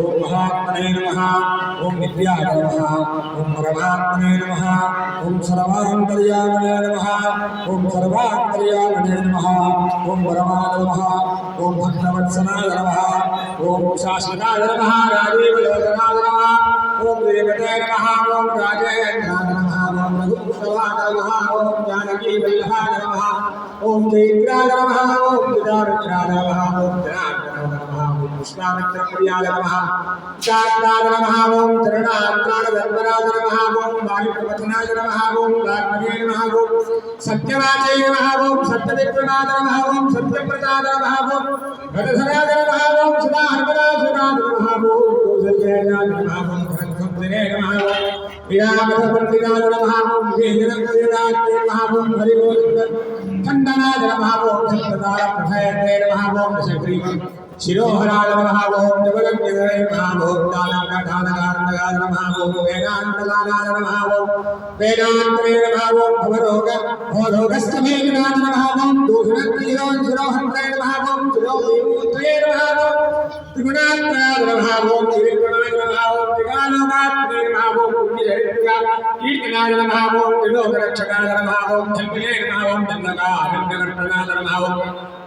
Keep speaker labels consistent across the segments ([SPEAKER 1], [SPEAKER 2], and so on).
[SPEAKER 1] ॐ महात्मने नमः ॐ विद्याय नमः ॐ परमात्मने नमः ॐ सर्वान्तर्यामणे नमः ॐ सर्वान्तर्यामणे नमः ॐ परमाय नमः ॐ भक्तवत्सनाय नमः ॐ शाश्वताय नमः राजीवलोचनाय नमः ॐ देवते नमः ॐ राजेन्द्राय नमः ॐ रघुपुत्रवाय नमः ॐ जानकीवल्लभाय नमः ॐ चैत्राय नमः ॐ विदारुद्राय नमः जनार्दनाय नमः ॐ पुष्पामित्रप्रियाय नमः शान्ताय नमः ॐ चरणात्राय धर्मराज नमः ॐ वायुप्रवचनाय नमः ॐ वाग्मये नमः ॐ सत्यवाचे नमः ॐ सत्यविप्रणाय नमः ॐ सत्यप्रदाय नमः ॐ घटधराय नमः सदाहर्मराज नमः ॐ कौसल्याय नमः ॐ धनसंसदे नमः ॐ विरामपण्डिताय नमः ॐ वेदनप्रदाय नमः ॐ हरिगोविन्द नमः नमः ॐ शक्रीवम् नमः नमः ॐ दानकठानकारणकाय नमः वेदान्तकाराय नमः ॐ वेदान्तवे नमः ॐ भवरोग भवरोगस्तमेघनाथ नमः ॐ दूषणत्रियो शिरोहन्त्रे नमः ॐ शिरोविभूत्रे नमः ॐ त्रिगुणात्मनाय नमः ॐ त्रिविक्रमाय नमः ॐ त्रिकालोकात्मने नमः ॐ पुण्यचरित्र्या कीर्तनाय नमः ॐ त्रिलोकरक्षकाय नमः ॐ धन्वने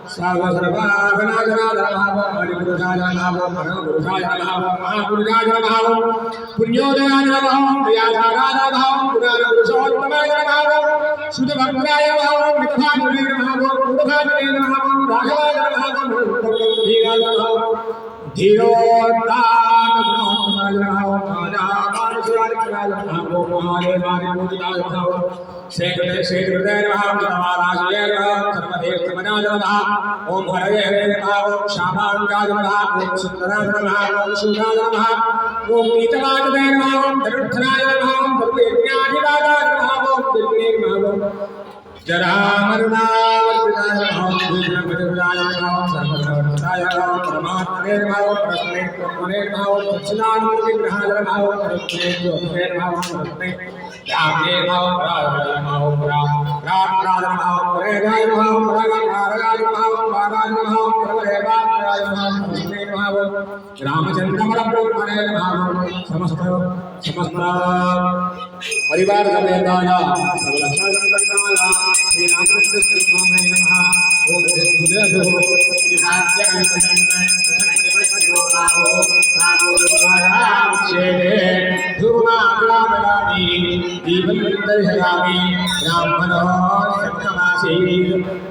[SPEAKER 1] जितेन्द्रियाय नमः ॐ जगत्प्रोधाय नमः ॐ गुणात्मनाय नमः ॐ जगद्गुरवे नमः ॐ वृक्षवाण संख्यादने नमः ॐ चित्रकूटसमाजयाय नमः ॐ जयन्द्राय वरदाय नमः ॐ सुमित्रापुत्रसेविताय नमः ॐ सर्वदेवादिदेवाय नमः ॐ बुधना बुधनाय जीवनाय नमः ॐ मायामारीचहन्त्रे नमः ॐ देवाय नमः ॐ महाभूताय नमः ॐ सर्वदेवस्तुताय नमः ॐ सौम्याय नमः ॐ ब्रह्मण्याय नमः ॐ सुन्दरेन्द्राय नमः ॐ महायोगिने नमः ॐ महादाराय नमः ॐ सुग्रीवे राज्याय नमः ॐ सर्वपुण्याय नमः ॐ सर्वसर्वागणाय नमः ॐ हरिपुरुषाय नमः ॐ परमपुरुषाय नमः ॐ महापुरुषाय नमः ॐ पुण्योदयाय नमः ॐ प्रियाधाराय नमः ॐ पुराणपुरुषोत्तमाय नमः ॐ शुद्धभक्ताय नमः ॐ मिथ्यामुने नमः ॐ मूढभागने नमः ॐ राघवाय नमः ॐ धीराय नमः ॐ धीरोत्तान गुणोत्तमाय नमः ॐ राजामानुषाय नमः ॐ महादेवाय पूजिताय नमः ॐ शेखरे शेखृते नमः ॐ समाराजये नमः ॐ सर्वदेवतमनाय नमः ॐ हरये हरे नमः ॐ श्यामाङ्गाय नमः ॐ सुन्दराय नमः ॐ शूराय नमः ॐ नीतवादवे नमः ॐ धनुर्धराय नमः ॐ सर्वयज्ञाधिवादाय नमः ॐ दिव्ये नमः ॐ जरामरुणावर्तिताय नमः ॐ भूषणपतिव्राय नमः ॐ नमः। ॐ परमात्मने नमः ॐ परस्मै ब्रह्मणे नमः ॐ दक्षिणानन्दविग्रहाय नमः ॐ परस्मै ज्योतिषे नमः ॐ परस्मै रामे नमः ॐ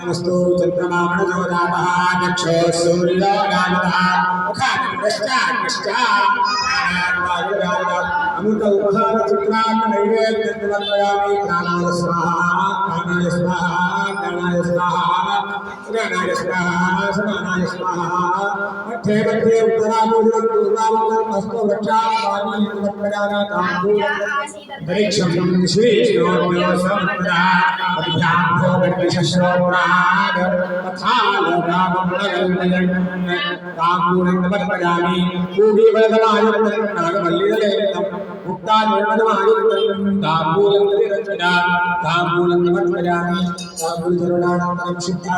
[SPEAKER 1] नमः ॐ बालाय नमः ॐ परमदेवाय नमः ॐ परस्मै नमः ॐ रामचन्द्रमरब्रह्मणे नमः ॐ समस्त समस्त परिवार समेताय सर्वलक्षण संपन्नाय श्री रामकृष्ण स्वामी नमः ओम बुद्धेभ्यो शूद्रवणायदादि धूम्रीमानन्दनं शुद्धाचमनन्तमन्वदामि निवेद्याम् या भरणेर्यागणास्मायास्ति विष्णुः वृद्धृतसुतास्मानो सत्त्वगुरुभरः अप्तमस्तु चन्द्रमामणजोरामः दक्षो सूर्योगानः अमृत उपहार चित्रान् नैवेद्यमर्पयामि प्राणाय स्वाहा प्राणाय स्वाहा प्राणाय स्वाहा प्राणाय स्वाहा, समानाय स्वाहा। मध्ये मध्ये उत्तरामूलं पूर्वामूलं हस्तो वृक्षात्मानि समर्पयामि ताम्बूलं परीक्षं श्रीष्णोर्यो समर्पदा अभ्यां भोगनिशश्रोणाद तथा लोकामृतगल्पयन् ताम्बूलं समर्पयामि। पूगीवलदलायुक्तं नागमल्लिदलेन्दं मुक्तानिर्मदमायुक्तं ताम्बूलं प्रतिरचना ताम्बूलं समर्पयामि। ताम्बूलचरणानन्तरं शुद्धा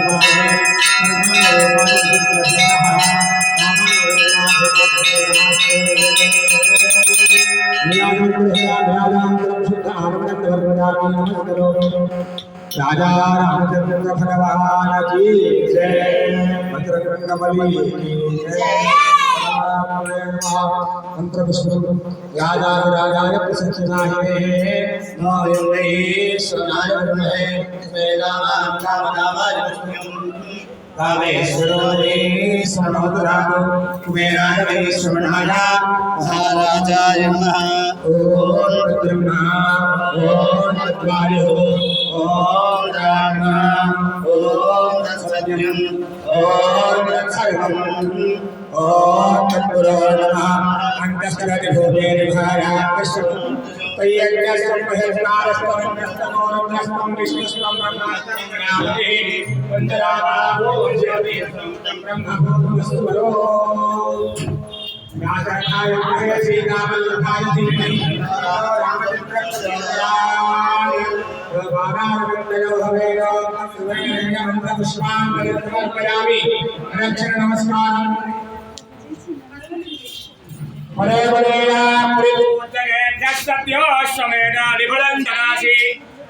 [SPEAKER 1] राजा रामचंद्र भगवान की जय की जय मंत्र पुष्प राजा राजाय प्रसन्नाय
[SPEAKER 2] नारायणेश्वराय विद्महे वेदानां कामनामाय
[SPEAKER 1] कामेश्वरो रे सर्वोदरानो कुबेराय वै श्रवणाय
[SPEAKER 2] महाराजाय नमः
[SPEAKER 1] ॐ ब्रह्मा ॐ तद्वायो
[SPEAKER 2] ॐ राम ॐ तत्सत्यम्
[SPEAKER 1] ॐ तत्सर्वम् ॐ तत्पुरो नमः अन्तस्करति भूते निभाया कृष्णम् तय्यज्ञस्तं महेश्वरस्तं विष्णुस्तं ब्रह्मास्तं वन्दराभावो ज्योतिस्तं ब्रह्मभूतमस्तुरो व्यासनाय महे श्रीरामल्लभाय धीमहि रामचन्द्रप्रचोदयाय भगवानारविन्दयो भवेयो सुवर्णमन्त्रपुष्पान् समर्पयामि रक्षण नमस्कारम् बड़े बड़े
[SPEAKER 3] सत्योश्वमेधालिबलन्दनासि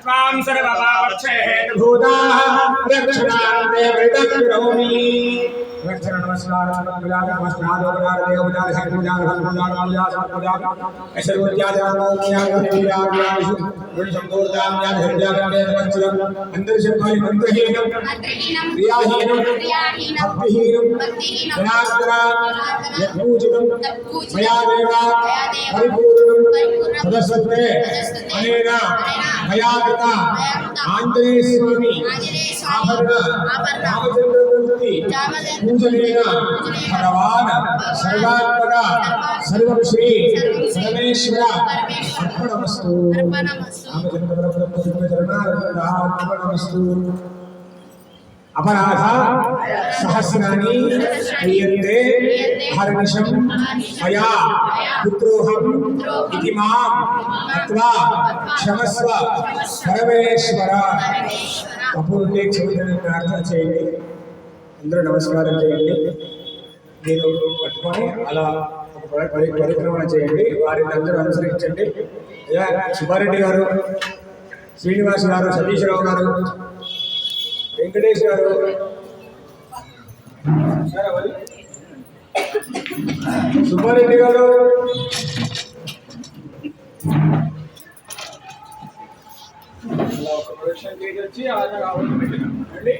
[SPEAKER 3] त्वां सर्वभावक्षयेतु
[SPEAKER 1] भूताः रक्षणान्ते वृतकरोमि रक्षण नमस्कार। नमस्कार नमस्कार नमस्कार देव उदार है उदार है उदार उदार उदार ऐसे उद्यान उद्यान उद्यान उद्यान गुण संपूर्णाम ज्ञान हृदय में वचन अंदर से कोई मंत्रहीन क्रियाहीन भक्तिहीन जनार्दना यत्पूजितम मया देवा परिपूर्णम सदस्वत्वे अनेन मया कृता आञ्जनेय स्वामी పూజనీయ భగవాన్ సర్వాత్మక సర్వశ్రీ పరమేశ్వర అర్పణమస్తు. రామచంద్ర బ్రహ్మ చరణార్పణ అర్పణమస్తు అపరాధ సహస్రాన్ని క్రియతే అహర్నిశం మయా పుత్రోహం ఇది మాం అత్వా క్షమస్వ పరమేశ్వర. కపూర్ని క్షమించని ప్రార్థన చేయండి. అందరూ నమస్కారం చేయండి. నేను పట్టుకొని అలా పరిక్రమణ చేయండి. వారిని అందరూ అనుసరించండి. సుబ్బారెడ్డి గారు శ్రీనివాస్ గారు సతీశ్రావు గారు వెంకటేష్ గారు. సుబ్బారెడ్డి గారు. ప్రొడక్షన్ చేసి వచ్చి ఆధార్ కావాలి